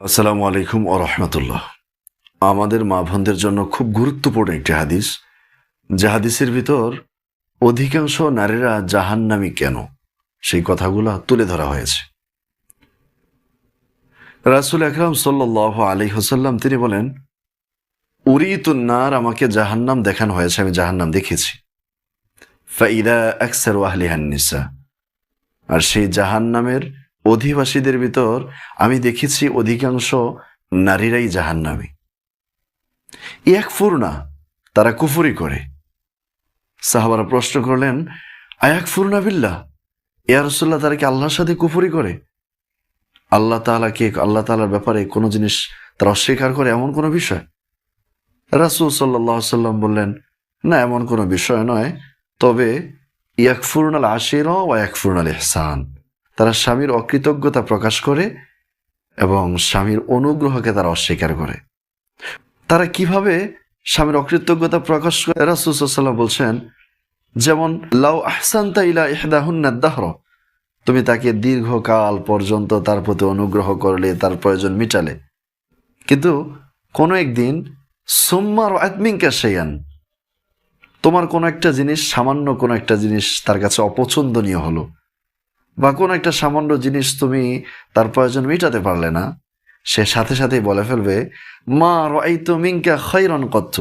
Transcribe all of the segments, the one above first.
আসসালামু আলাইকুম ও রহমতুল্লাহ। আমাদের মা বোনদের জন্য খুব গুরুত্বপূর্ণ একটি হাদিস। যে হাদিসের ভিতর অধিকাংশ নারীরা জাহান্নামী কেন? সেই কথাগুলো তুলে ধরা হয়েছে। রাসুল আকরাম সাল্লাহ আলী হোসাল্লাম তিনি বলেন উরিতুন্নার আমাকে জাহান্নাম দেখানো হয়েছে, আমি জাহান্নাম দেখেছি। ফাইদা আকসার ওয়াহলিহান্নিসা আর সেই জাহান্নামের অধিবাসীদের ভিতর আমি দেখেছি অধিকাংশ নারীরাই জাহান্নামী। এক ফুরনা, তারা কুফুরি করে। সাহাবারা প্রশ্ন করলেন, আয়াক ফুরনা বিল্লাহ, ইয়া তারা কি আল্লাহর সাথে কুফুরি করে? আল্লাহ তালাকে আল্লাহ তালার ব্যাপারে কোনো জিনিস তারা অস্বীকার করে এমন কোনো বিষয়? রাসুল সাল্লাহ সাল্লাম বললেন, না, এমন কোনো বিষয় নয়, তবে ইয়াকফুরনাল আশির ও ইয়াকফুরনাল ইহসান। তারা স্বামীর অকৃতজ্ঞতা প্রকাশ করে এবং স্বামীর অনুগ্রহকে তারা অস্বীকার করে। তারা কীভাবে স্বামীর অকৃতজ্ঞতা প্রকাশ করে? রাসুসাল্লাম বলছেন, যেমন, লাউ আহসান্তা ইলা ইহদাহুন্নাদ্দাহর তুমি তাকে দীর্ঘকাল পর্যন্ত তার প্রতি অনুগ্রহ করলে, তার প্রয়োজন মিটালে। কিন্তু কোনো একদিন সোম্মার আদমিনকা সেইয়ান তোমার কোনো একটা জিনিস, সামান্য কোনো একটা জিনিস তার কাছে অপছন্দনীয় হলো। বা কোনো একটা সামান্য জিনিস তুমি তার প্রয়োজন মেটাতে পারলে না, সে সাথে সাথেই বলে ফেলবে, মা রাই তো মিঙ্কা খৈরন কচ্ছ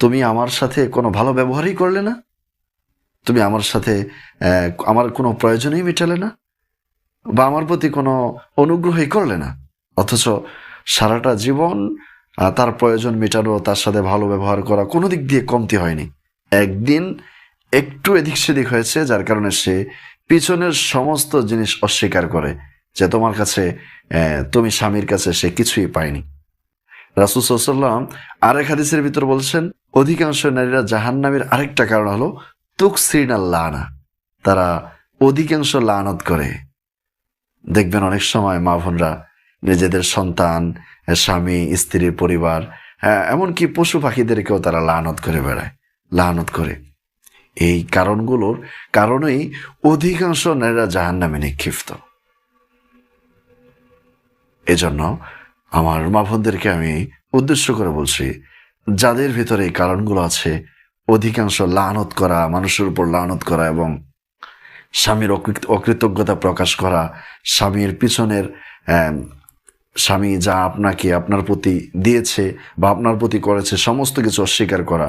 তুমি আমার সাথে কোনো ভালো ব্যবহারই করলে না? তুমি আমার সাথে আমার কোনো প্রয়োজনই মেটালে না? বা আমার প্রতি কোনো অনুগ্রহই করলে না? অথচ সারাটা জীবন তার প্রয়োজন মেটানো, তার সাথে ভালো ব্যবহার করা কোনো দিক দিয়ে কমতি হয়নি। একদিন একটু এদিক সেদিক হয়েছে, যার কারণে সে পিছনের সমস্ত জিনিস অস্বীকার করে যে তোমার কাছে তুমি স্বামীর কাছে সে কিছুই পায়নি। রাসুসাল্লাম আরেক হাদিসের ভিতর বলছেন অধিকাংশ নারীরা জাহান্নামের আরেকটা কারণ হলো তুকসিন লানা তারা অধিকাংশ লানত করে। দেখবেন অনেক সময় মা বোনরা নিজেদের সন্তান স্বামী স্ত্রীর পরিবার হ্যাঁ, এমনকি পশু পাখিদেরকেও তারা লানত করে বেড়ায় লানত করে। এই কারণগুলোর কারণেই অধিকাংশ নারীরা জাহান নামে নিক্ষিপ্ত। এজন্য আমার মা বোনদেরকে আমি উদ্দেশ্য করে বলছি, যাদের ভিতরে এই কারণগুলো আছে, অধিকাংশ লানত করা, মানুষের উপর লানত করা এবং স্বামীর অকৃতজ্ঞতা প্রকাশ করা, স্বামীর পিছনের স্বামী যা আপনাকে আপনার প্রতি দিয়েছে বা আপনার প্রতি করেছে, সমস্ত কিছু অস্বীকার করা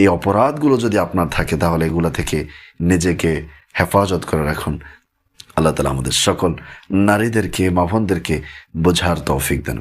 এই অপরাধগুলো যদি আপনার থাকে, তাহলে এগুলো থেকে নিজেকে হেফাজত করে রাখুন। আল্লাহ তালা আমাদের সকল নারীদেরকে মাভনদেরকে বোঝার তৌফিক দেন